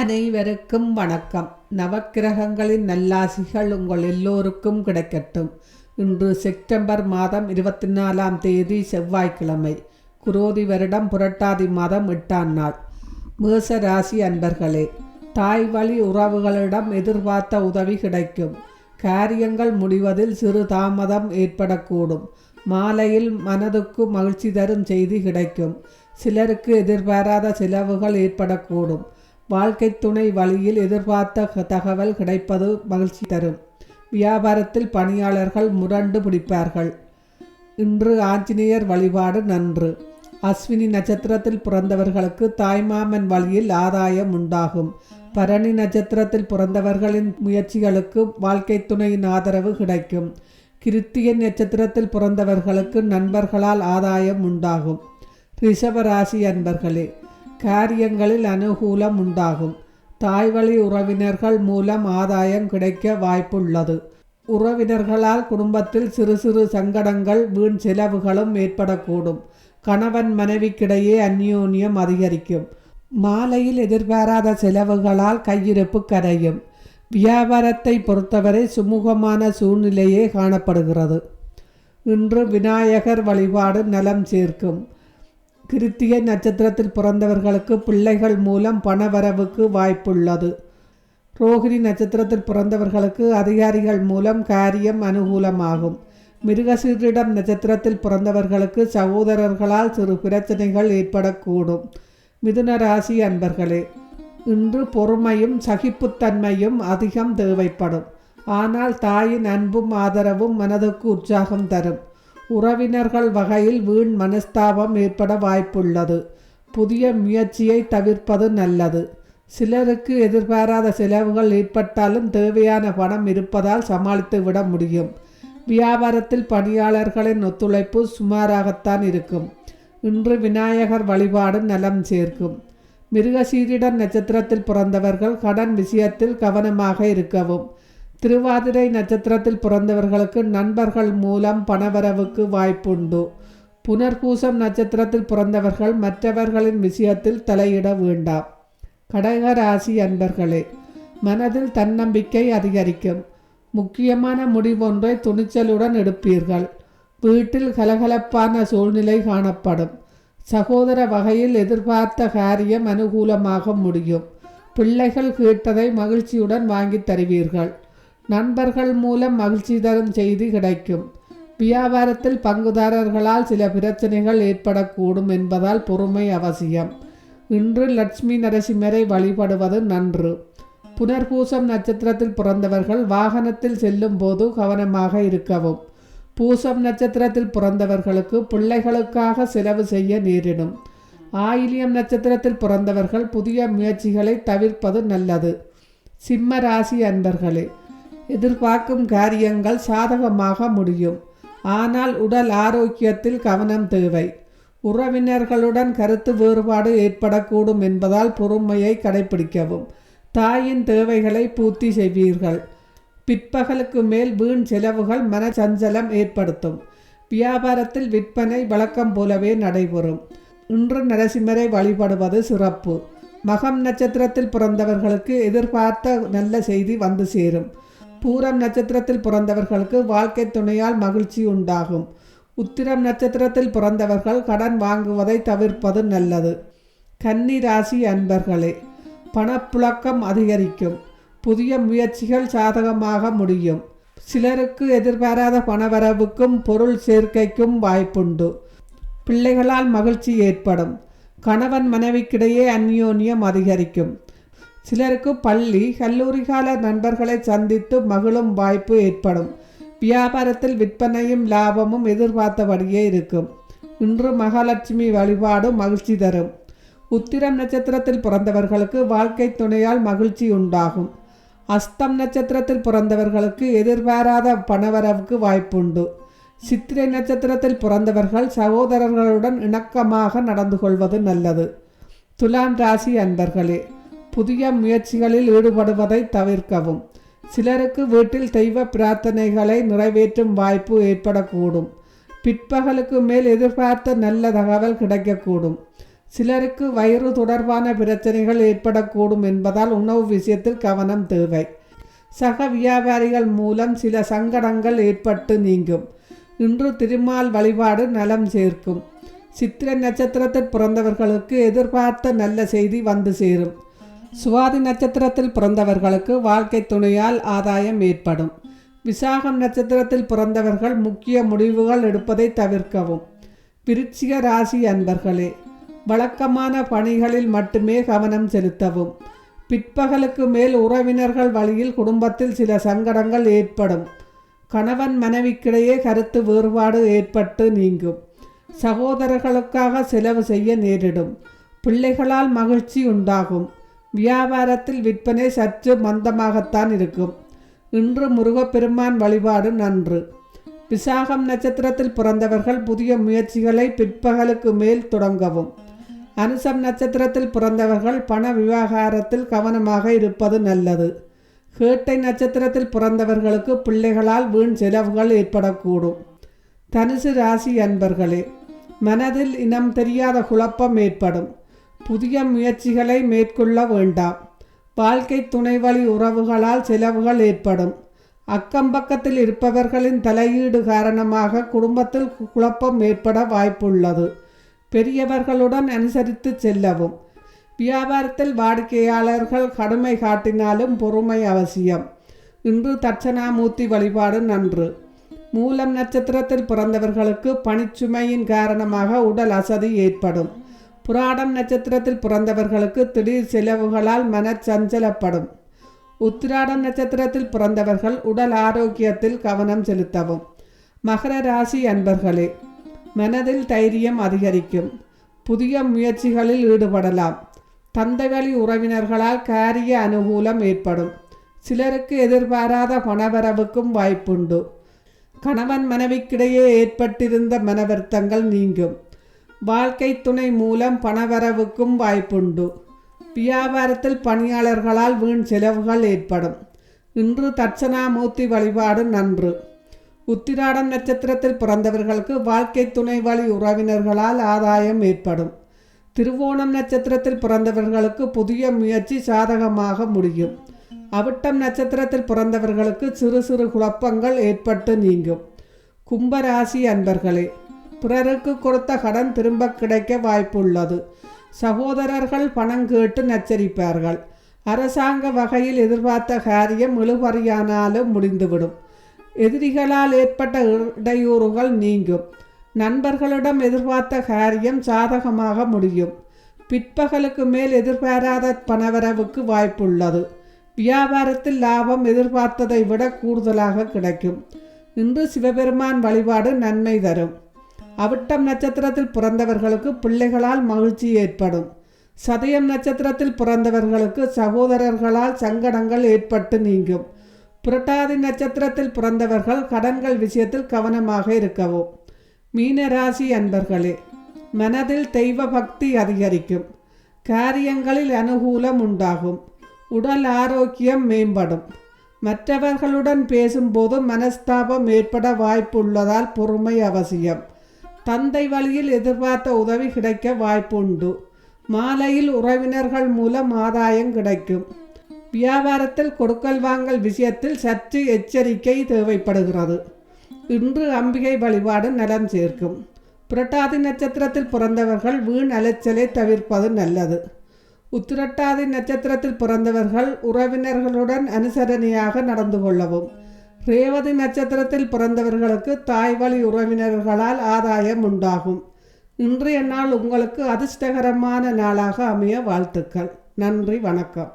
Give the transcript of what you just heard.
அனைவருக்கும் வணக்கம். நவக்கிரகங்களின் நல்லாசிகள் உங்கள் எல்லோருக்கும் கிடைக்கட்டும். இன்று செப்டம்பர் மாதம் இருபத்தி நாலாம் தேதி செவ்வாய்க்கிழமை குரோதி வருடம் புரட்டாதி மாதம் எட்டாம் நாள். மேச ராசி அன்பர்களே தாய் வழி உறவுகளிடம் எதிர்பார்த்த உதவி கிடைக்கும். காரியங்கள் முடிவதில் சிறு தாமதம் ஏற்படக்கூடும். மாலையில் மனதுக்கு மகிழ்ச்சி தரும் செய்தி கிடைக்கும். சிலருக்கு எதிர்பாராத செலவுகள் ஏற்படக்கூடும். வாழ்க்கை துணை வழியில் எதிர்பார்த்த தகவல் கிடைப்பது மகிழ்ச்சி தரும். வியாபாரத்தில் பணியாளர்கள் முரண்டு பிடிப்பார்கள். இன்று ஆஞ்சநேயர் வழிபாடு நன்று. அஸ்வினி நட்சத்திரத்தில் பிறந்தவர்களுக்கு தாய்மாமன் வழியில் ஆதாயம் உண்டாகும். பரணி நட்சத்திரத்தில் பிறந்தவர்களின் முயற்சிகளுக்கு வாழ்க்கை துணையின் ஆதரவு கிடைக்கும். கிருத்தியன் நட்சத்திரத்தில் பிறந்தவர்களுக்கு நண்பர்களால் ஆதாயம் உண்டாகும். ரிஷபராசி அன்பர்களே காரியங்களில் அனுகூலம் உண்டாகும். தாய்வழி உறவினர்கள் மூலம் ஆதாயம் கிடைக்க வாய்ப்புள்ளது. உறவினர்களால் குடும்பத்தில் சிறு சிறு சங்கடங்கள் வீண் செலவுகளும் ஏற்படக்கூடும். கணவன் மனைவிக்கிடையே அந்யோன்யம் அதிகரிக்கும். மாலையில் எதிர்பாராத செலவுகளால் கையிருப்பு கரையும். வியாபாரத்தை பொறுத்தவரை சுமூகமான சூழ்நிலையே காணப்படுகிறது. இன்று விநாயகர் வழிபாடு நலம் சேர்க்கும். கிருத்திய நட்சத்திரத்தில் பிறந்தவர்களுக்கு பிள்ளைகள் மூலம் பணவரவுக்கு வாய்ப்புள்ளது. ரோகிணி நட்சத்திரத்தில் பிறந்தவர்களுக்கு அதிகாரிகள் மூலம் காரியம் அனுகூலமாகும். மிருகசீரிடம் நட்சத்திரத்தில் பிறந்தவர்களுக்கு சகோதரர்களால் சிறு பிரச்சனைகள் ஏற்படக்கூடும். மிதுன ராசி அன்பர்களே இன்று பொறுமையும் சகிப்புத்தன்மையும் அதிகம் தேவைப்படும். ஆனால் தாயின் அன்பும் ஆதரவும் மனதுக்கு உற்சாகம் தரும். உறவினர்கள் வகையில் வீண் மனஸ்தாபம் ஏற்பட வாய்ப்புள்ளது. புதிய முயற்சியை தவிர்ப்பது நல்லது. சிலருக்கு எதிர்பாராத செலவுகள் ஏற்பட்டாலும் தேவையான பணம் இருப்பதால் சமாளித்து விட முடியும். வியாபாரத்தில் பணியாளர்களின் ஒத்துழைப்பு சுமாராகத்தான் இருக்கும். இன்று விநாயகர் வழிபாடு நலம் சேர்க்கும். மிருகசீரிடன் நட்சத்திரத்தில் பிறந்தவர்கள் கடன் விஷயத்தில் கவனமாக இருக்கவும். திருவாதிரை நட்சத்திரத்தில் பிறந்தவர்களுக்கு நண்பர்கள் மூலம் பணவரவுக்கு வாய்ப்புண்டு. புனர்பூசம் நட்சத்திரத்தில் பிறந்தவர்கள் மற்றவர்களின் விஷயத்தில் தலையிட வேண்டாம் கடக ராசி அன்பர்களே மனதில் தன்னம்பிக்கை அதிகரிக்கும். முக்கியமான முடிவொன்றை துணிச்சலுடன் எடுப்பீர்கள். வீட்டில் கலகலப்பான சூழ்நிலை காணப்படும். சகோதர வகையில் எதிர்பார்த்த காரியம் அனுகூலமாக முடியும். பிள்ளைகள் கேட்டதை மகிழ்ச்சியுடன் வாங்கி தருவீர்கள். நண்பர்கள் மூலம் மகிழ்ச்சி தரும் செய்தி கிடைக்கும். வியாபாரத்தில் பங்குதாரர்களால் சில பிரச்சனைகள் ஏற்படக்கூடும் என்பதால் பொறுமை அவசியம். இன்று லட்சுமி நரசிம்மரை வழிபடுவது நன்று. புனர்பூசம் நட்சத்திரத்தில் பிறந்தவர்கள் வாகனத்தில் செல்லும் போது கவனமாக இருக்கவும். பூசம் நட்சத்திரத்தில் பிறந்தவர்களுக்கு பிள்ளைகளுக்காக செலவு செய்ய நேரிடும். ஆயிலியம் நட்சத்திரத்தில் பிறந்தவர்கள் புதிய முயற்சிகளை தவிர்ப்பது நல்லது. சிம்ம ராசி அன்பர்களே எதிர்பார்க்கும் காரியங்கள் சாதகமாக முடியும். ஆனால் உடல் ஆரோக்கியத்தில் கவனம் தேவை. உறவினர்களுடன் கருத்து வேறுபாடு ஏற்படக்கூடும் என்பதால் பொறுமையை கடைபிடிக்கவும் தாயின் தேவைகளை பூர்த்தி செய்வீர்கள். பிற்பகலுக்கு மேல் வீண் செலவுகள் மனச்சஞ்சலம் ஏற்படுத்தும். வியாபாரத்தில் விற்பனை வழக்கம் போலவே நடைபெறும். இன்று நரசிம்மரை வழிபடுவது சிறப்பு. மகம் நட்சத்திரத்தில் பிறந்தவர்களுக்கு எதிர்பார்த்த நல்ல செய்தி வந்து சேரும். பூரம் நட்சத்திரத்தில் பிறந்தவர்களுக்கு வாழ்க்கை துணையால் மகிழ்ச்சி உண்டாகும். உத்திரம் நட்சத்திரத்தில் பிறந்தவர்கள் கடன் வாங்குவதை தவிர்ப்பது நல்லது. கன்னி ராசி அன்பர்களே பணப்புழக்கம் அதிகரிக்கும். புதிய முயற்சிகள் சாதகமாக முடியும். சிலருக்கு எதிர்பாராத பணவரவுக்கும் பொருள் சேர்க்கைக்கும் வாய்ப்புண்டு. பிள்ளைகளால் மகிழ்ச்சி ஏற்படும். கணவன் மனைவிக்கிடையே அந்யோன்யம் அதிகரிக்கும். சிலருக்கு பள்ளி கல்லூரிகால நண்பர்களை சந்தித்து மகிழும் வாய்ப்பு ஏற்படும். வியாபாரத்தில் விற்பனையும் லாபமும் எதிர்பார்த்தபடியே இருக்கும். இன்று மகாலட்சுமி வழிபாடு மகிழ்ச்சி தரும். உத்திரம் நட்சத்திரத்தில் பிறந்தவர்களுக்கு வாழ்க்கை துணையால் மகிழ்ச்சி உண்டாகும். அஸ்தம் நட்சத்திரத்தில் பிறந்தவர்களுக்கு எதிர்பாராத பணவரவுக்கு வாய்ப்புண்டு. சித்திரை நட்சத்திரத்தில் பிறந்தவர்கள் சகோதரர்களுடன் இணக்கமாக நடந்து கொள்வது நல்லது. துலாம் ராசி அன்பர்களே புதிய முயற்சிகளில் ஈடுபடுவதை தவிர்க்கவும். சிலருக்கு வீட்டில் தெய்வ பிரார்த்தனைகளை நிறைவேற்றும் வாய்ப்பு ஏற்படக்கூடும். பிற்பகலுக்கு மேல் எதிர்பார்த்த நல்ல தகவல் கிடைக்கக்கூடும். சிலருக்கு வயிறு தொடர்பான பிரச்சனைகள் ஏற்படக்கூடும் என்பதால் உணவு விஷயத்தில் கவனம் தேவை. சக வியாபாரிகள் மூலம் சில சங்கடங்கள் ஏற்பட்டு நீங்கும். இன்று திருமால் வழிபாடு நலம் சேர்க்கும். சித்திரை நட்சத்திரத்தில் பிறந்தவர்களுக்கு எதிர்பார்த்த நல்ல செய்தி வந்து சேரும். சுவாதி நட்சத்திரத்தில் பிறந்தவர்களுக்கு வாழ்க்கை துணையால் ஆதாயம் ஏற்படும். விசாகம் நட்சத்திரத்தில் பிறந்தவர்கள் முக்கிய முடிவுகள் எடுப்பதை தவிர்க்கவும். விருச்சிக ராசி அன்பர்களே வழக்கமான பணிகளில் மட்டுமே கவனம் செலுத்தவும். பிற்பகலுக்கு மேல் உறவினர்கள் வழியில் குடும்பத்தில் சில சங்கடங்கள் ஏற்படும். கணவன் மனைவிக்கிடையே கருத்து வேறுபாடு ஏற்பட்டு நீங்கும். சகோதரர்களுக்காக செலவு செய்ய நேரிடும். பிள்ளைகளால் மகிழ்ச்சி உண்டாகும். வியாபாரத்தில் விற்பனை சற்று மந்தமாகத்தான் இருக்கும். இன்று முருகப்பெருமான் வழிபாடு நன்று. விசாகம் நட்சத்திரத்தில் பிறந்தவர்கள் புதிய முயற்சிகளை பிற்பகலுக்கு மேல் தொடங்கவும். அனுசம் நட்சத்திரத்தில் பிறந்தவர்கள் பண விவகாரத்தில் கவனமாக இருப்பது நல்லது. கேட்டை நட்சத்திரத்தில் பிறந்தவர்களுக்கு பிள்ளைகளால் வீண் செலவுகள் ஏற்படக்கூடும். தனுசு ராசி அன்பர்களே மனதில் இனம் தெரியாத குழப்பம் ஏற்படும். புதிய முயற்சிகளை மேற்கொள்ள வேண்டாம். வாழ்க்கை துணைவழி உறவுகளால் செலவுகள் ஏற்படும். அக்கம் பக்கத்தில் இருப்பவர்களின் தலையீடு காரணமாக குடும்பத்தில் குழப்பம் ஏற்பட வாய்ப்புள்ளது. பெரியவர்களுடன் அனுசரித்து செல்லவும். வியாபாரத்தில் வாடிக்கையாளர்கள் கடுமை காட்டினாலும் பொறுமை அவசியம். இன்று தட்சணாமூர்த்தி வழிபாடு நன்று. மூலம் நட்சத்திரத்தில் பிறந்தவர்களுக்கு பணிச்சுமையின் காரணமாக உடல் அசதி ஏற்படும். புராடம் நட்சத்திரத்தில் பிறந்தவர்களுக்கு திடீர் செலவுகளால் மனச்சஞ்சலப்படும். உத்திராடம் நட்சத்திரத்தில் பிறந்தவர்கள் உடல் ஆரோக்கியத்தில் கவனம் செலுத்தவும். மகர ராசி அன்பர்களே மனதில் தைரியம் அதிகரிக்கும். புதிய முயற்சிகளில் ஈடுபடலாம். தந்தவெளி உறவினர்களால் காரிய அனுகூலம் ஏற்படும். சிலருக்கு எதிர்பாராத பணவரவுக்கும் வாய்ப்புண்டு. கணவன் மனைவிக்கிடையே ஏற்பட்டிருந்த மனவருத்தங்கள் நீங்கும். வாழ்க்கை துணை மூலம் பணவரவுக்கும் வாய்ப்புண்டு. வியாபாரத்தில் பணியாளர்களால் வீண் செலவுகள் ஏற்படும். இன்று தட்சணாமூர்த்தி வழிபாடு நன்று. உத்திராடம் நட்சத்திரத்தில் பிறந்தவர்களுக்கு வாழ்க்கை துணை வழி உறவினர்களால் ஆதாயம் ஏற்படும். திருவோணம் நட்சத்திரத்தில் பிறந்தவர்களுக்கு புதிய முயற்சி சாதகமாக முடியும். அவிட்டம் நட்சத்திரத்தில் பிறந்தவர்களுக்கு சிறு சிறு குழப்பங்கள் ஏற்பட்டு நீங்கும். கும்பராசி அன்பர்களே பிறருக்கு கொடுத்த கடன் திரும்ப கிடைக்க வாய்ப்புள்ளது. சகோதரர்கள் பணம் கேட்டு நச்சரிப்பார்கள். அரசாங்க வகையில் எதிர்பார்த்த காரியம் இழுபறியானாலும் முடிந்துவிடும். எதிரிகளால் ஏற்பட்ட இடையூறுகள் நீங்கும். நண்பர்களிடம் எதிர்பார்த்த காரியம் சாதகமாக முடியும். பிற்பகலுக்கு மேல் எதிர்பாராத பணவரவுக்கு வாய்ப்புள்ளது. வியாபாரத்தில் லாபம் எதிர்பார்த்ததை விட கூடுதலாக கிடைக்கும். இன்று சிவபெருமான் வழிபாடு நன்மை தரும். அவிட்டம் நட்சத்திரத்தில் பிறந்தவர்களுக்கு பிள்ளைகளால் மகிழ்ச்சி ஏற்படும். சதயம் நட்சத்திரத்தில் பிறந்தவர்களுக்கு சகோதரர்களால் சங்கடங்கள் ஏற்பட்டு நீங்கும். புரட்டாதி நட்சத்திரத்தில் பிறந்தவர்கள் கடன்கள் விஷயத்தில் கவனமாக இருக்கவும். மீனராசி அன்பர்களே மனதில் தெய்வ பக்தி அதிகரிக்கும். காரியங்களில் அனுகூலம் உண்டாகும். உடல் ஆரோக்கியம் மேம்படும். மற்றவர்களுடன் பேசும்போது மனஸ்தாபம் ஏற்பட வாய்ப்புள்ளதால் பொறுமை அவசியம். தந்தை வழியில் எதிர்பார்த்த உதவி கிடைக்க வாய்ப்புண்டு. மாலையில் உறவினர்கள் மூலம் ஆதாயம் கிடைக்கும். வியாபாரத்தில் கொடுக்கல் வாங்கல் விஷயத்தில் சற்று எச்சரிக்கை தேவைப்படுகிறது. இன்று அம்பிகை வழிபாடு நலம் சேர்க்கும். புரட்டாதி நட்சத்திரத்தில் பிறந்தவர்கள் வீண் அலைச்சலை தவிர்ப்பது நல்லது. உத்திரட்டாதி நட்சத்திரத்தில் பிறந்தவர்கள் உறவினர்களுடன் அனுசரணையாக நடந்து கொள்ளவும். ரேவதி நட்சத்திரத்தில் பிறந்தவர்களுக்கு தாய் வழி உறவினர்களால் ஆதாயம் உண்டாகும். இன்றைய நாள் உங்களுக்கு அதிர்ஷ்டகரமான நாளாக அமைய வாழ்த்துக்கள். நன்றி வணக்கம்.